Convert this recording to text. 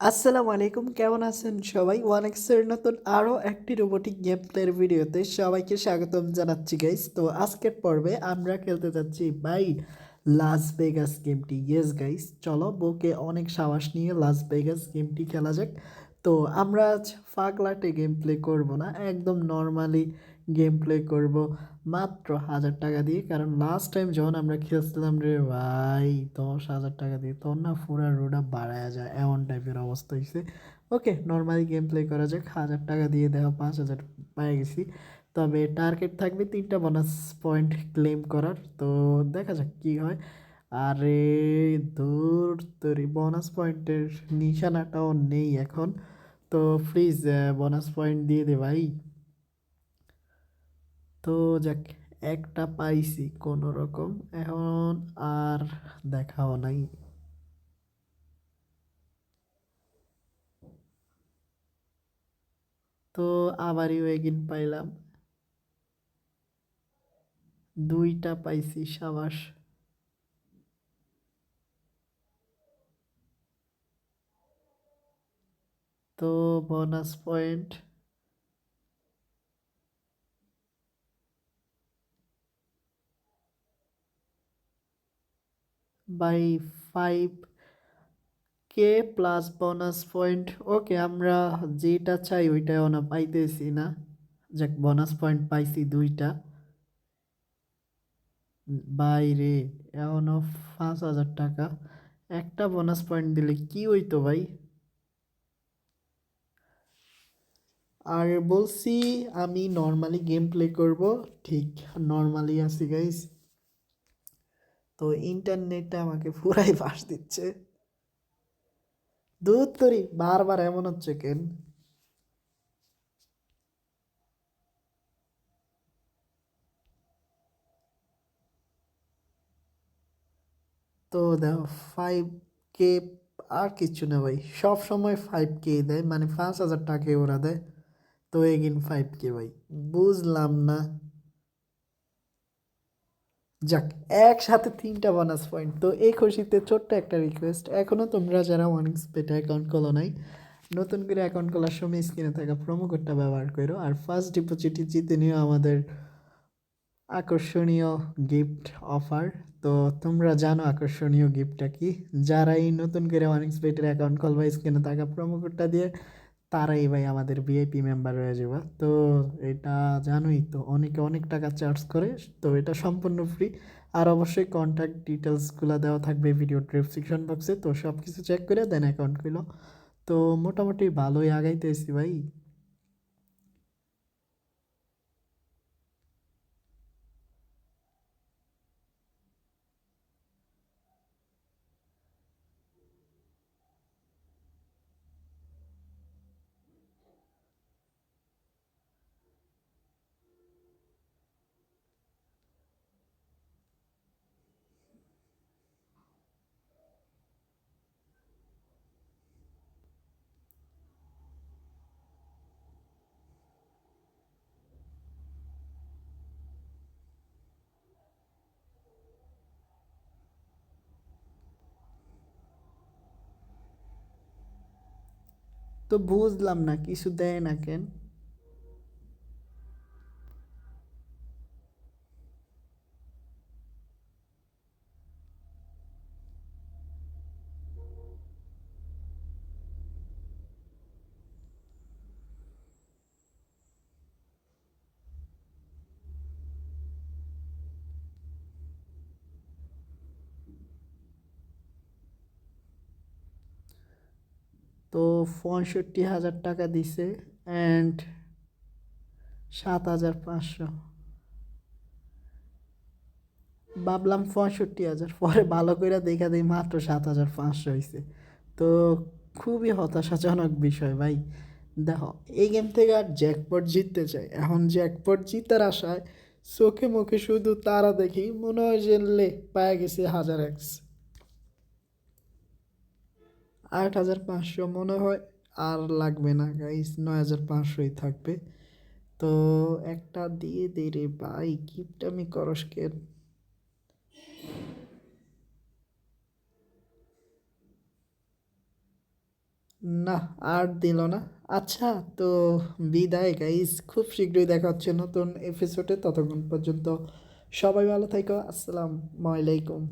আসসালামু আলাইকুম, কেমন আছেন সবাই? ওয়ান এক্সের নতুন আরও একটি রোবোটিক গেম প্লের ভিডিওতে সবাইকে স্বাগতম জানাচ্ছি গাইস তো আজকের পর্বে আমরা খেলতে যাচ্ছি বাই লাস ভেগাস গেমটি ইয়েস গাইস চলো বউকে অনেক সাহস নিয়ে লাস ভেগাস গেমটি খেলা যাক। তো আমরা আজ ফাগলাটে গেম প্লে করব না, একদম নর্মালি গেম প্লে করব মাত্র হাজার টাকা দিয়ে। কারণ লাস্ট টাইম যখন আমরা খেলছিলাম রে ভাই, দশ হাজার টাকা দিয়ে, তখন না পুরা রোডা বাড়ায় যায়, এমন টাইপের অবস্থা হয়েছে ওকে নর্মালি গেম প্লে করা যাক, হাজার টাকা দিয়ে দেওয়া পাঁচ হাজার পেয়ে গেছি। তবে টার্গেট থাকবে তিনটা বোনাস পয়েন্ট ক্লেম করার, তো দেখা যাক কী হয়। আরে দূর তোরি বোনাস পয়েন্টের নিশানাটাও নেই এখন। তো প্লিজ বোনাস পয়েন্ট দিয়ে দে ভাই। তো যাক, একটা পাইছি কোনো রকম এখন আর দেখাও নাই। তো আবারই ওয়েগিন পাইলাম। দুইটা পাইছি সাবাস। তো বোনাস পয়েন্ট বাই ফাইভ কে প্লাস বোনাস পয়েন্ট ওকে আমরা যেটা চাই ওইটা না পাইতেছি না। যাক বোনাস পয়েন্ট পাইছি দুইটা। বাইরে এখনও পাঁচ হাজার টাকা। একটা বোনাস পয়েন্ট দিলে কি হইতো ভাই? আর বলছি, আমি নর্মালি গেম প্লে করব। ঠিক নর্মালি আছি গাইস তো ইন্টারনেটটা আমাকে পুরাই বাস দিচ্ছে। দূর তরি, বারবার এমন হচ্ছে কেন? তো দেখো ফাইভ কে আর কিছু না ভাই। সব সময় ফাইভ কে দেয় মানে পাঁচ হাজার টাকা ওরা দেয়। তো এগিন ফাইভ কে ভাই। বুঝলাম না। যাক, একসাথে তিনটা বোনাস পয়েন্ট তো এই খুশিতে ছোট্ট একটা রিকোয়েস্ট এখনও তোমরা যারা ওয়ানিংস পেটে অ্যাকাউন্ট খোলো নাই, নতুন করে অ্যাকাউন্ট খোলার সময় স্ক্রিনে থাকা প্রোমো কোডটা ব্যবহার করো। আর ফার্স্ট ডিপোজিটে জিতে নিও আমাদের আকর্ষণীয় গিফট অফার তো তোমরা জানো আকর্ষণীয় গিফটটা কি? যারাই নতুন করে ওয়ানিংস পেটের অ্যাকাউন্ট খুলবা স্ক্রিনে থাকা প্রোমো কোডটা দিয়ে তারাই ভাই আমাদের ভিআইপি মেম্বার হয়ে যাবে। তো এটা জানোই তো, অনেকে অনেক টাকা চার্জ করে, তো এটা সম্পূর্ণ ফ্রি আর অবশ্যই কন্ট্যাক্ট ডিটেলসগুলো দেওয়া থাকবে ভিডিও ডেসক্রিপশন বক্সে তো সব কিছু চেক করে দেন অ্যাকাউন্টগুলো তো মোটামুটি ভালোই আগাইতেছি ভাই। তো বুঝলাম না কিছু দেয় না কেন? তো পঁয়ষট্টি হাজার টাকা দিছে অ্যান্ড সাত হাজার পাঁচশো। ভাবলাম পঁয়ষট্টি হাজার, পরে ভালো করে দেখা দিই মাত্র সাত হাজার পাঁচশো হয়েছে তো খুবই হতাশাজনক বিষয় ভাই। দেখো, এই গেম থেকে আর জ্যাকপট জিততে চাই। এখন জ্যাকপট জিতার আশায় চোখে মুখে শুধু তারা দেখি, মনে হয় যে লে, পায়ে গেছে হাজার এক্স আট হাজার পাঁচশো মনে হয়, আর লাগবে না গাইস নয় হাজার পাঁচশোই থাকবে। তো একটা দিয়ে দে রে ভাই গিফট আমি করস কেন? না, আর দিল না। আচ্ছা তো বিদায় গাইস খুব শীঘ্রই দেখা হচ্ছে নতুন এপিসোডে ততক্ষণ পর্যন্ত সবাই ভালো থাকো। আসসালামু আলাইকুম।